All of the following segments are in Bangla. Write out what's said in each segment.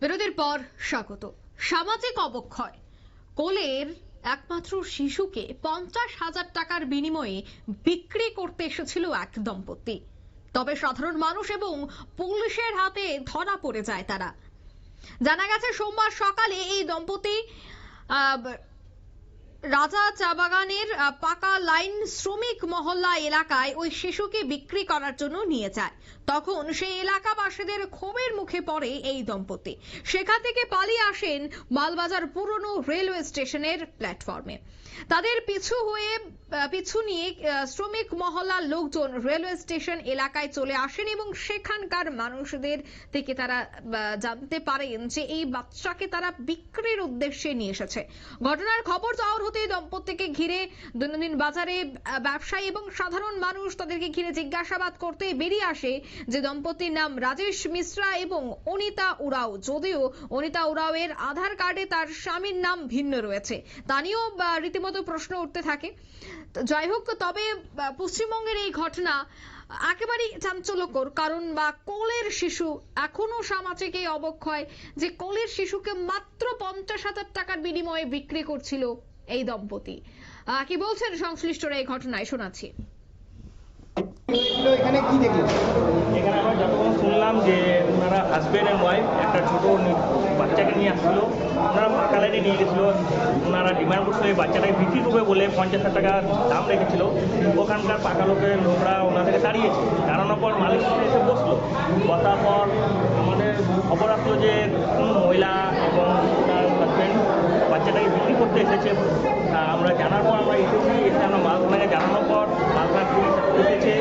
বিরতির পর স্বাগত। সামাজিক অবক্ষয়। কোলের একমাত্র শিশুকে পঞ্চাশ হাজার টাকার বিনিময়ে বিক্রি করতে এসেছিল এক দম্পতি। তবে সাধারণ মানুষ এবং পুলিশের হাতে ধরা পড়ে যায় তারা। জানা গেছে, সোমবার সকালে এই দম্পতি রাজা চা বাগানের পাকা লাইন শ্রমিক মহল্লা এলাকায় ওই শিশুকে বিক্রি করার জন্য নিয়ে যায়। তখন সেই এলাকাবাসীদের ক্ষোভের মুখে পড়ে এই দম্পতি। সেখান থেকে পালিয়ে আসেন মালবাজার পুরনো রেলওয়ে স্টেশনের প্ল্যাটফর্মে। তাদের পিছু হয়ে পিছু নিয়ে শ্রমিক মহল্লার লোকজন রেলওয়ে স্টেশন এলাকায় চলে আসেন এবং সেখানকার মানুষদের থেকে তারা জানতে পারেন যে এই বাচ্চাকে তারা বিক্রির উদ্দেশ্যে নিয়ে এসেছে। ঘটনার খবর চাওয়ার হতেই দম্পতিকে ঘিরে দৈনন্দিন বাজারে ব্যবসায়ী এবং সাধারণ মানুষ তাদেরকে ঘিরে জিজ্ঞাসাবাদ করতে বেরিয়ে আসে যে দম্পতির নাম রাজেশ মিশ্রা এবং অনিতা উরাও। যদিও অনিতা উরাওয়ের আধার কার্ডে তার স্বামীর নাম ভিন্ন রয়েছে। তা নিয়েও রীতিমতো প্রশ্ন উঠতে থাকে। যাই হোক, তবে পশ্চিমবঙ্গের এই ঘটনা একেবারেই চাঞ্চল্যকর, কারণ, বা কোলের শিশু এখনও সামাজিক এই অবক্ষয় যে কোলের শিশুকে মাত্র পঞ্চাশ হাজার টাকার বিনিময়ে বিক্রি করছিল এই দম্পতি। কি বলছেন সংশ্লিষ্টরা এই ঘটনায়? শোনাচ্ছি। এখানে কি দেখলেন? এখানে আমরা যতক্ষণ শুনলাম যে ওনারা হাজব্যান্ড অ্যান্ড ওয়াইফ একটা ছোট বাচ্চাকে নিয়ে আসছিল ওনারা পাকা লাইনে নিয়ে গেছিল ওনারা ডিমান্ড করছিল এই বাচ্চাটাকে বিক্রি করবে বলে পঞ্চাশ হাজার টাকা দাম রেখেছিল। ওখানকার পাকা লোকের লোকরা ওনাদেরকে তাড়িয়েছে দাঁড়ানোর পর মালিক এসে বসল। বসার পর আমাদের খবর আসলো যে কোনো মহিলা এবং তার হাজব্যান্ড বাচ্চাটাকে এসেছে তা আমরা জানার পর আমরা এসেছি এসে আমরা মালখানাকে জানানোর পর মালখানা পুলিশ এসেছে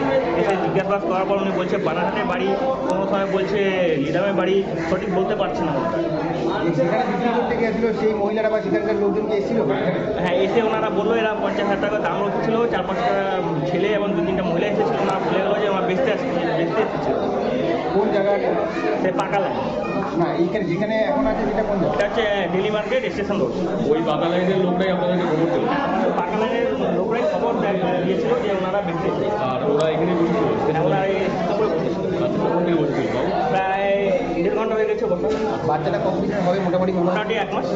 এসে জিজ্ঞাসাবাদ করার পর উনি বলছে বানাহাটের বাড়ি কোনো সময় বলছে নিদামের বাড়ি। সঠিক বলতে পারছে না। সেখানে বিক্রি করতে গিয়েছিল সেই মহিলারা বা সেখানকার লোকজন কি এসেছিল? হ্যাঁ এসে ওনারা বলল এরা পঞ্চাশ হাজার টাকা দাম রেখেছিল চার পাঁচটা ছেলে এবং দু তিনটা মহিলা এসেছিল ওনারা বলে গেলো যে আমার বেচতে আসছে বেচতে এসেছে সে পাকা লাগে না এইখানে যেখানে এখন আছে সেটা কোন জায়গা? হচ্ছে ডেলি মার্কেট স্টেশন রোড ওই বাধা লাইনের লোকটাই আপনাদেরকে খবর দিল। পাকা লাইনের লোকরাই খবর দিয়েছিল যে ওনারা এসেছে আর ওরা এখানে বসেছিল। হ্যাঁ, বসেছিল। প্রায় দেড় ঘণ্টা হয়ে গেছে বসা। বাচ্চাটা কতদিনের হবে? মোটামুটি মোটামুটি এক মাস।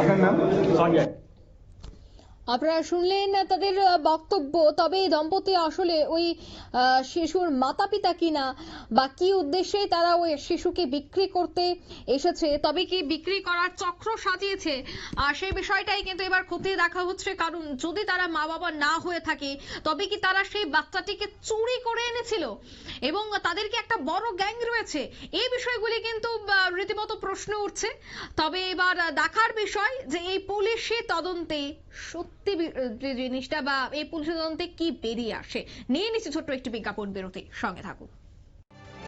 আপনার নাম? সঞ্জয়। আপনারা শুনলেন তাদের বক্তব্য, তবে এই দম্পতি আসলে ওই শিশুর মাতা পিতা কিনা বা কি উদ্দেশ্যে তারা ওই শিশুকে বিক্রি করতে এসেছে, তবে কি বিক্রি করার চক্র সাজিয়েছে? আর সেই বিষয়টাই কিন্তু এবার খতিয়ে দেখা হচ্ছে, কারণ যদি তারা মা বাবা না হয়ে থাকে, তবে কি তারা সেই বাচ্চাটিকে চুরি করে এনেছিল? এবং তাদের কি একটা বড় গ্যাং রয়েছে? এই বিষয়গুলি কিন্তু রীতিমতো প্রশ্ন উঠছে। তবে এবার দেখার বিষয় যে এই পুলিশি তদন্তে সত্যি জিনিসটা বা এই পুলিশ তদন্তে কি বেরিয়ে আসে? নিয়ে নিচ্ছে ছোট্ট একটি বিজ্ঞাপন বেরোতে সঙ্গে থাকুন।